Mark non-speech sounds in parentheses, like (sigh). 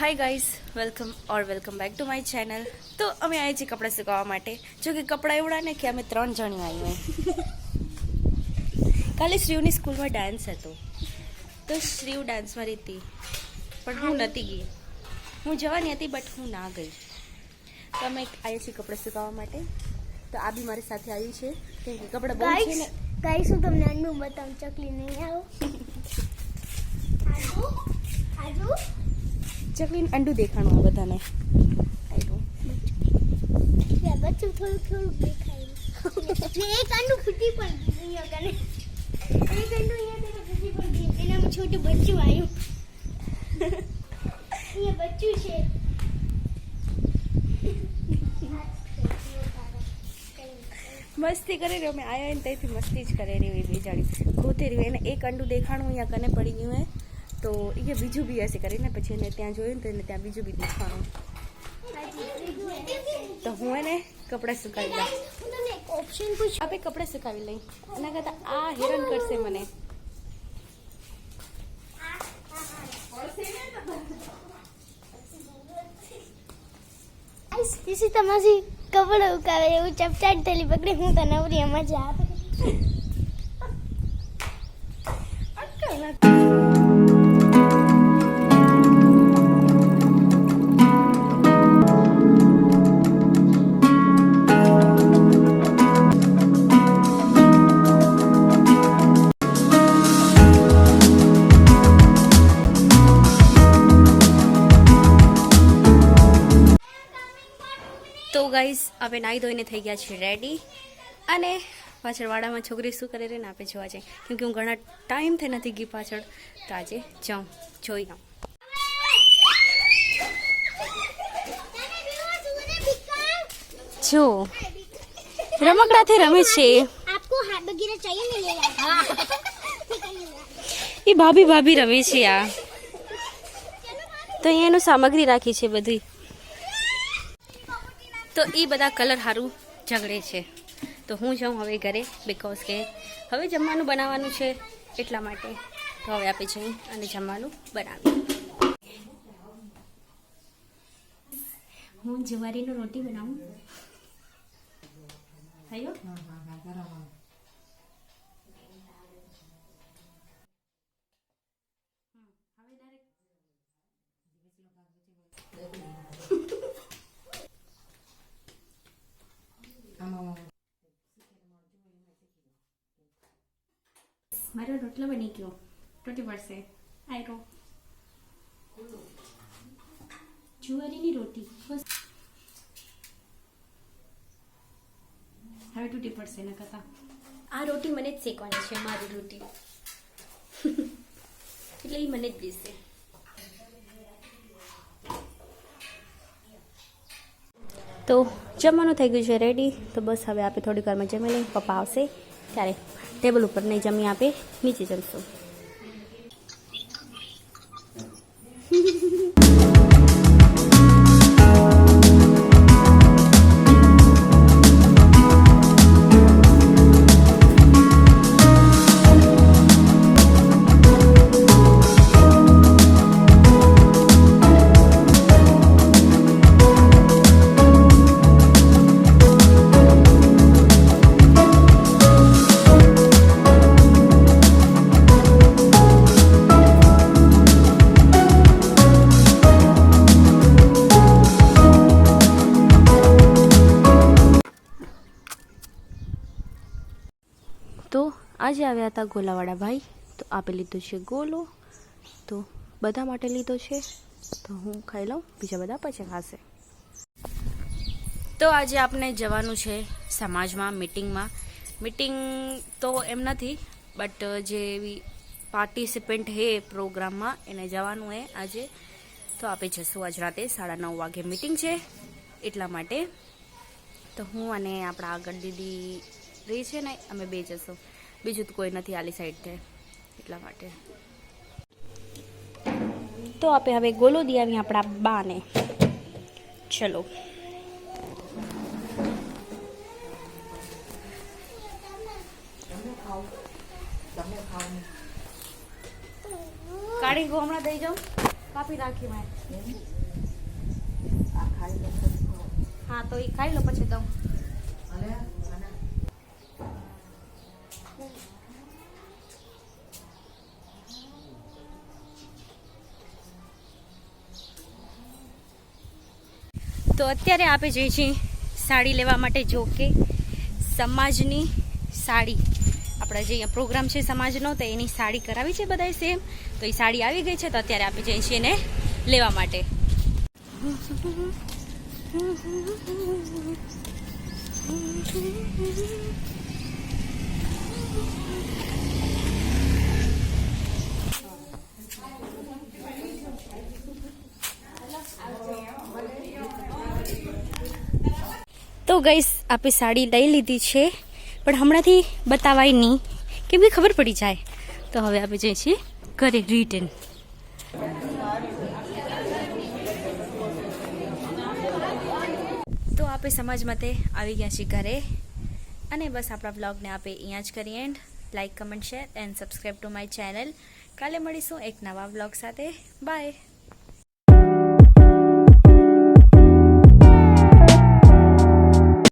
Hi guys welcome or welcome back to my channel તો અમે આવ્યા છીએ કપડાં સુકાવવા માટે. જો કે કપડાં એવડા ને કે અમે ત્રણ જણી આવ્યું (laughs) કાલે શ્રીવની સ્કૂલમાં ડાન્સ હતો. તો શ્રીવ ડાન્સમાં રહેતી. પણ હું નહોતી ગઈ. હું જવાની હતી બટ હું ના ગઈ. તો અમે આવ્યા છીએ કપડાં સુકાવવા માટે. તો આ બી મારી સાથે આવ્યું છે. કેમ કે કપડાં બહુ છે ને. ગાઈસ હું તમને અંડું બતાવું ચકલી નહીં આવો. (laughs) આજુ આજુ. ચકલીને અંડું દેખાણું આ બધાને. બચ્ચું થોડું થોડું દેખાયું. એક અંડું ફૂટી પણ ગયું એક અંડું અહીંયા ફૂટી પણ ગયું. એનામાં છોટું બચ્ચું આવ્યું. અહીંયા બચ્ચું છે. મસ્તી કરી રહ્યો. મેં આયા ને ત્યાંથી મસ્તી જ કરી રહી એ બે જાણી ગોતે રહ્યો. એને એક અંડું દેખાણું અહીંયા કને પડી ગયું હે? તો એ બીજું બી હશે કરીને પછી એને ત્યાં જોયું ને તો એને ત્યાં બીજું બી દેખાણું. તો હું એને કપડાં સુકાવી દઉં હું તમને એક ઓપ્શન પૂછું. આપણે કપડાં સુકાવી લઈ. એના કરતાં આ હેરાન કરશે મને. ગાઈસ ઈસી તમારી કપડો ઉકાવે એવું ચપચાટ થેલી પકડી હું તને નવરી મજા આવે. (laughs) સો ગાઈઝ આપણે નાહી ધોઈને થઈ ગયા છીએ રેડી અને પાછળ વાડામાં છોકરી શું કરે ને આપણે જોવા જઈએ કેમકે હું ઘણા ટાઈમ થઈ નથી ગઈ પાછળ તો આજે જાઉં જોઈ આવું. જો રમકડાથી રમે છે. એ ભાભી ભાભી રમે છે આ. તો અહીંયા એનું સામગ્રી રાખી છે બધી. તો એ બધા કલર સારું ઝઘડે છે. તો હું જાઉં હવે ઘરે બિકોઝ કે હવે જમવાનું બનાવવાનું છે એટલા માટે. તો હવે આપણે જઈ અને જમવાનું બનાવીએ. હું જવારીનો રોટી બનાવું? થયો? રોટલો બની ગયો તૂટી પડશે આયરો જુવારીની રોટી બસ હવે તૂટી પડશે એના કરતાં આ રોટી મને જ શેકવાની છે મારી રોટી એટલે એ મને જ દેશે તો જમવાનું થઈ ગયું છે રેડી તો બસ હવે આપણે થોડી વારમાં જમી લઈએ પપ્પા આવશે ત્યારે ટેબલ ઉપર નહીં જમી આપે નીચે જમશું. આજે આવ્યા હતા ગોલાવાળા ભાઈ. તો આપે લીધો છે ગોલો. તો બધા માટે લીધો છે. તો હું ખાઈ લઉં, બીજા બધા પછી ખાશે. તો આજે આપણે જવાનું છે સમાજમાં, મિટિંગમાં. મિટિંગ તો એમ નથી, બટ જે પાર્ટિસિપન્ટ હે પ્રોગ્રામમાં, એને જવાનું હે આજે. તો આપણે જશું આજ રાતે, સાડા નવ વાગે મિટિંગ છે. એટલા માટે. તો હું અને આપણા આગળ દીદી રહી છે ને, અમે બે જશું. બીજું તો કોઈ નથી આલી સાઈડથી એટલા માટે. તો આપણે હવે ગોલો દી આવી આપણા બાને. ચલો. કાઢી ગો હમણાં દઈ જાઉં. કાપી રાખી મેં હા, તો એ ખાઈ લો પછી દઉં. તો અત્યારે આપણે જઈએ છીએ સાડી લેવા માટે, જો કે સમાજની સાડી. આપણા જે પ્રોગ્રામ છે સમાજનો, તો એની સાડી કરાવી છે બધાએ સેમ તો એ સાડી આવી ગઈ છે, તો અત્યારે આપણે જઈએ છીએ એને લેવા માટે. તો ગઈસ આપણે સાડી લઈ લીધી છે, પણ હમણાંથી બતાવાય નહીં, કેમ કે ખબર પડી જાય. તો હવે આપણે જઈએ છીએ ઘરે રિટર્ન તો આપણે સમાજ મતે આવી ગયા છીએ ઘરે, અને બસ આપણા બ્લોગને આપણે અહીંયા જ કરીએ and like comment share and subscribe to my channel કાલે મળીશું એક નવા બ્લોગ સાથે. બાય